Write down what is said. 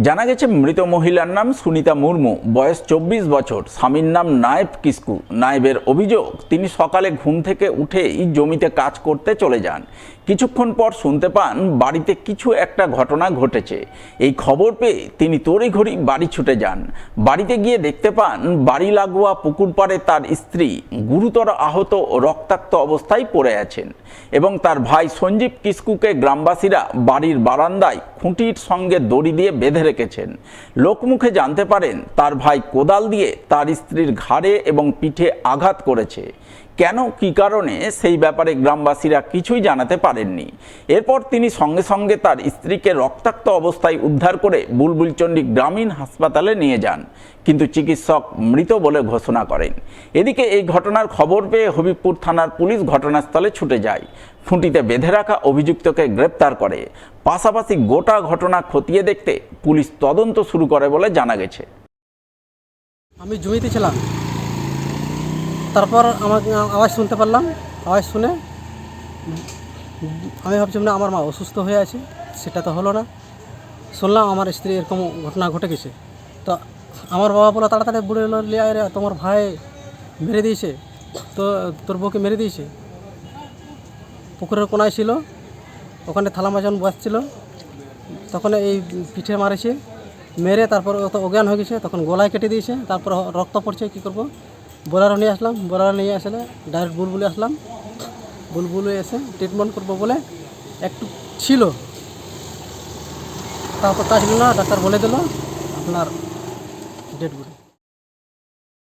জানা গেছে, মৃত মহিলার নাম সুনিতা মুর্মু। বয়স চব্বিশ বছর। স্বামীর নাম নায়েব কিস্কু। নায়েবের অভিযোগ, তিনি সকালে ঘুম থেকে উঠেই জমিতে কাজ করতে চলে যান। কিছুক্ষণ পর শুনতে পান, বাড়িতে কিছু একটা ঘটনা ঘটেছে। এই খবর পেয়ে তিনি তড়িঘড়ি বাড়ি ছুটে যান। বাড়িতে গিয়ে দেখতে পান, বাড়ি লাগোয়া পুকুর পাড়ে তার স্ত্রী গুরুতর আহত ও রক্তাক্ত অবস্থায় পড়ে আছেন এবং তার ভাই সঞ্জীব কিস্কুকে গ্রামবাসীরা বাড়ির বারান্দায় খুঁটির সঙ্গে দড়ি দিয়ে বেঁধে রেখেছেন। লোকমুখে জানতে পারেন, তার ভাই কোদাল দিয়ে তার স্ত্রীর ঘাড়ে এবং পিঠে আঘাত করেছে। কেন, কী কারণে, সেই ব্যাপারে গ্রামবাসীরা কিছুই জানাতে পারেননি। এরপর তিনি সঙ্গে সঙ্গে তার স্ত্রীকে রক্তাক্ত অবস্থায় উদ্ধার করে বুলবুলচণ্ডী গ্রামীণ হাসপাতালে নিয়ে যান, কিন্তু চিকিৎসক মৃত বলে ঘোষণা করেন। এদিকে এই ঘটনার খবর পেয়ে হবিবপুর থানার পুলিশ ঘটনাস্থলে ছুটে যায়। খুঁটিতে বেঁধে রাখা অভিযুক্তকে গ্রেপ্তার করে। পাশাপাশি গোটা ঘটনা খতিয়ে দেখতে পুলিশ তদন্ত শুরু করে বলে জানা গেছে। আমি জমিতে ছিলাম। তারপর আমাকে আওয়াজ শুনতে পারলাম। আওয়াজ শুনে আমি ভাবছিলাম, না, আমার মা অসুস্থ হয়ে আছে, সেটা তো হলো না। শুনলাম, আমার স্ত্রী এরকম ঘটনা ঘটে গেছে। তো আমার বাবা বলে তাড়াতাড়ি বুড়ে লিয়ে রে, তোমার ভাই মেরে দিয়েছে, তো তোর বউকে মেরে দিয়েছে। পুকুরের কোনায় ছিল ওখানে থালা মাজন বসছিল। তখন এই পিঠে মারেছে, মেরে তারপর তো অজ্ঞান হয়ে গেছে, তখন গলায় কেটে দিয়েছে, তারপর রক্ত পড়ছে, কী করব? বোলারও নিয়ে আসলাম, বোলারও নিয়ে আসলে ডাইরেক্ট বুলবুলে আসলাম। বুলবুলে এসে ট্রিটমেন্ট করব বলে একটু ছিল। তারপর তা ছিল না ডাক্তার বলে দিল আপনার ডেড বডি